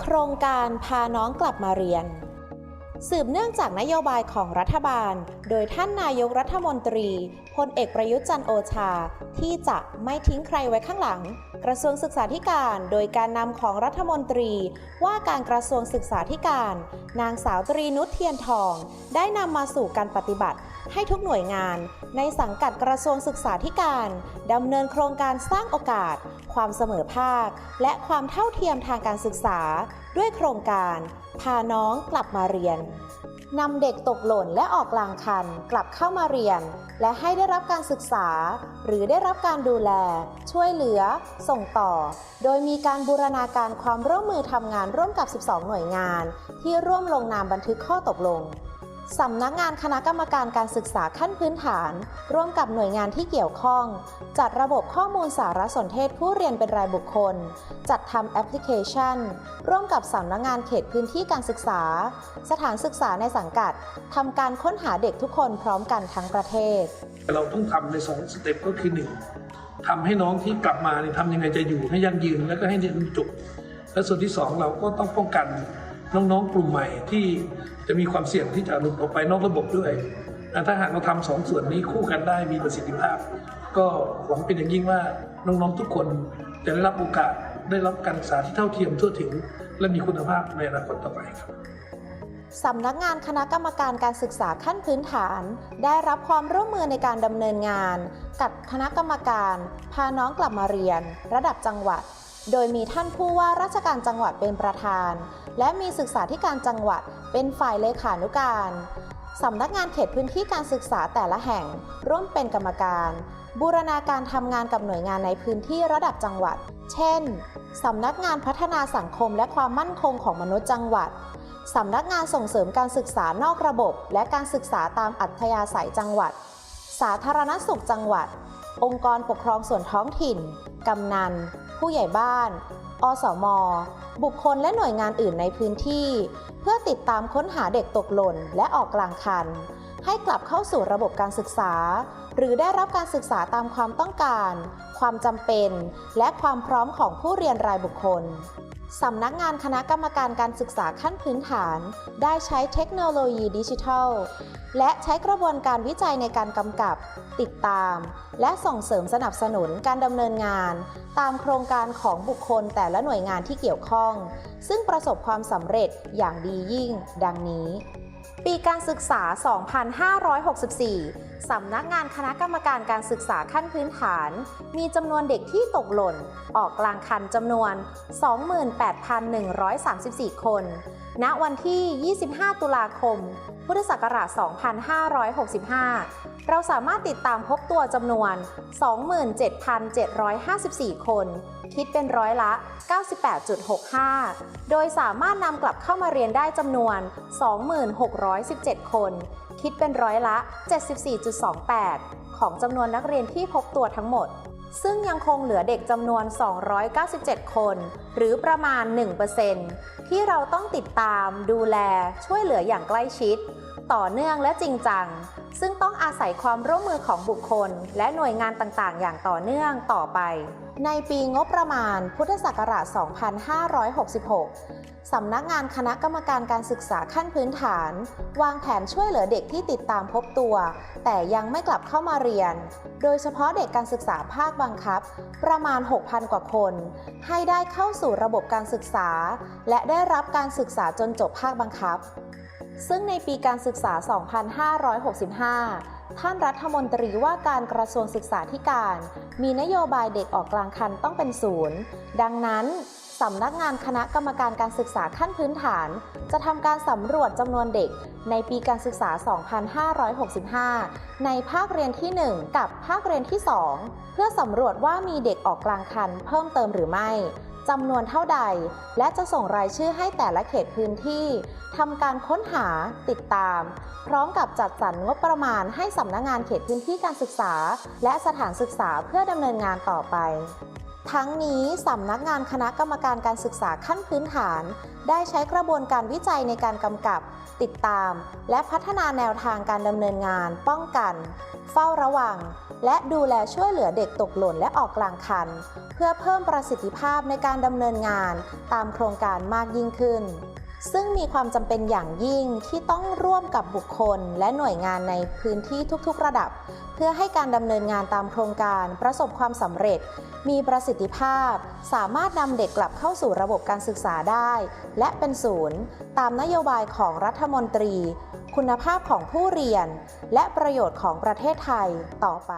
โครงการพาน้องกลับมาเรียน สืบเนื่องจากนโยบายของรัฐบาล โดยท่านนายกรัฐมนตรีพลเอกประยุทธ์จันโอชา ที่จะไม่ทิ้งใครไว้ข้างหลัง กระทรวงศึกษาธิการ โดยการนำของรัฐมนตรี ว่าการกระทรวงศึกษาธิการ นางสาวตรีนุชเทียนทอง ได้นำมาสู่การปฏิบัติ ให้ทุกหน่วยงาน ในสังกัดกระทรวงศึกษาธิการดำเนินโครงการสร้างโอกาส ความเสมอภาค และความเท่าเทียมทางการศึกษา ด้วยโครงการ พาน้องกลับมาเรียน นำเด็กตกหล่นและออกกลางคันกลับเข้ามาเรียน และให้ได้รับการศึกษา หรือได้รับการดูแล ช่วยเหลือ ส่งต่อ โดยมีการบูรณาการความร่วมมือทำงานร่วมกับ 12 หน่วยงาน ที่ร่วมลงนามบันทึกข้อตกลง สำนักงานคณะกรรมการการศึกษาขั้นพื้นฐาน ร่วมกับหน่วยงานที่เกี่ยวข้อง จัดระบบข้อมูลสารสนเทศผู้เรียนเป็นรายบุคคล จัดทำแอปพลิเคชัน ร่วมกับสำนักงานเขตพื้นที่การศึกษา สถานศึกษาในสังกัดทำการค้นหาเด็กทุกคนพร้อมกันทั้งประเทศ เราต้องทำในสองสเต็ปก็คือหนึ่งทำให้น้องที่กลับมาเนี่ยทำยังไงจะอยู่ให้ยั่งยืนแล้วก็ให้เรียนจบและส่วนที่สองเราก็ต้องป้องกัน น้องๆ กลุ่มใหม่ที่จะมีความเสี่ยงที่จะหลุดออกไปนอกระบบด้วยอะถ้าหากเราทำสองส่วนนี้คู่กันได้มีประสิทธิภาพ ก็หวังเป็นอย่างยิ่งว่าน้องๆทุกคนจะได้รับโอกาสได้รับการศึกษาที่เท่าเทียมทั่วถึง และมีคุณภาพในอนาคตต่อไปครับสำนักงานคณะกรรมการการศึกษาขั้นพื้นฐาน ได้รับความร่วมมือในการดำเนินงาน กับคณะกรรมการ พาน้องกลับมาเรียน ระดับจังหวัด โดยมีท่านผู้ว่าราชการจังหวัดเป็นประธาน และมีศึกษาธิการจังหวัดเป็นฝ่ายเลขานุการสำนักงานเขตพื้นที่การศึกษาแต่ละแห่ง ร่วมเป็นกรรมการ บูรณาการทำงานกับหน่วยงานในพื้นที่ระดับจังหวัด เช่น สำนักงานพัฒนาสังคมและความมั่นคงของมนุษย์จังหวัด สำนักงานส่งเสริมการศึกษานอกระบบ และการศึกษาตามอัธยาศัยจังหวัด สาธารณสุขจังหวัด องค์กรปกครองส่วนท้องถิ่น กำนัน ผู้ใหญ่บ้าน อสม บุคคลและหน่วยงานอื่นในพื้นที่ เพื่อติดตามค้นหาเด็กตกหล่นและออกกลางคัน ให้กลับเข้าสู่ระบบการศึกษา หรือได้รับการศึกษาตามความต้องการ ความจำเป็น และความพร้อมของผู้เรียนรายบุคคล สำนักงานคณะกรรมการการศึกษาขั้นพื้นฐาน ได้ใช้เทคโนโลยีดิจิทัล และใช้กระบวนการวิจัยในการกำกับ ติดตาม และส่งเสริมสนับสนุนการดำเนินงาน ตามโครงการของบุคคลแต่ละหน่วยงานที่เกี่ยวข้อง ซึ่งประสบความสำเร็จอย่างดียิ่ง ดังนี้ ปีการศึกษา 2564 สำนักงานคณะกรรมการการศึกษาขั้นพื้นฐาน มีจำนวนเด็กที่ตกหล่น ออกกลางคันจำนวน 28,134 คนณวันที่ 25 ตุลาคม พุทธศักราช 2565 เราสามารถติดตามพบตัวจำนวน 27,754 คน คิดเป็นร้อยละ 98.65 โดยสามารถนำกลับเข้ามาเรียนได้จำนวน 2617 คน คิดเป็นร้อยละ 74.28 ของจำนวนนักเรียนที่พบตัวทั้งหมด ซึ่งยังคงเหลือเด็กจำนวน 297 คน หรือประมาณ 1%ที่เราต้องติดตามดูแลช่วยเหลืออย่างใกล้ชิด ต่อเนื่องและจริงจัง ซึ่งต้องอาศัยความร่วมมือของบุคคล และหน่วยงานต่างๆ อย่างต่อเนื่องต่อไป ในปีงบประมาณพุทธศักราช 2566 สำนักงานคณะกรรมการการศึกษาขั้นพื้นฐาน วางแผนช่วยเหลือเด็กที่ติดตามพบตัว แต่ยังไม่กลับเข้ามาเรียน โดยเฉพาะเด็กการศึกษาภาคบังคับ ประมาณ 6,000 กว่าคน ให้ได้เข้าสู่ระบบการศึกษา และได้รับการศึกษาจนจบภาคบังคับ ซึ่งในปีการศึกษา 2565 ท่านรัฐมนตรีว่าการกระทรวงศึกษาธิการ มีนโยบายเด็กออกกลางคันต้องเป็นศูนย์ ดังนั้นสำนักงานคณะกรรมการการศึกษาขั้นพื้นฐาน จะทำการสำรวจจำนวนเด็กในปีการศึกษา 2565 ในภาคเรียนที่ 1 กับภาคเรียนที่ 2 เพื่อสำรวจว่ามีเด็กออกกลางคันเพิ่มเติมหรือไม่ จำนวนเท่าใด และจะส่งรายชื่อให้แต่ละเขตพื้นที่ทำการค้นหาติดตาม พร้อมกับจัดสรรงบประมาณให้สำนักงงานเขตพื้นที่การศึกษา และสถานศึกษาเพื่อดำเนินงานต่อไป ทั้งนี้สำนักงานคณะกรรมการการศึกษาขั้นพื้นฐาน ได้ใช้กระบวนการวิจัยในการกำกับ ติดตาม และพัฒนาแนวทางการดำเนินงาน ป้องกัน เฝ้าระวัง และดูแลช่วยเหลือเด็กตกหล่นและออกกลางคัน เพื่อเพิ่มประสิทธิภาพในการดำเนินงาน ตามโครงการมากยิ่งขึ้น ซึ่งมีความจำเป็นอย่างยิ่งที่ต้องร่วมกับบุคคล และหน่วยงานในพื้นที่ทุกๆ ระดับ เพื่อให้การดำเนินงานตามโครงการประสบความสำเร็จ มีประสิทธิภาพ สามารถนำเด็กกลับเข้าสู่ระบบการศึกษาได้ และเป็นศูนย์ ตามนโยบายของรัฐมนตรี คุณภาพของผู้เรียน และประโยชน์ของประเทศไทยต่อไป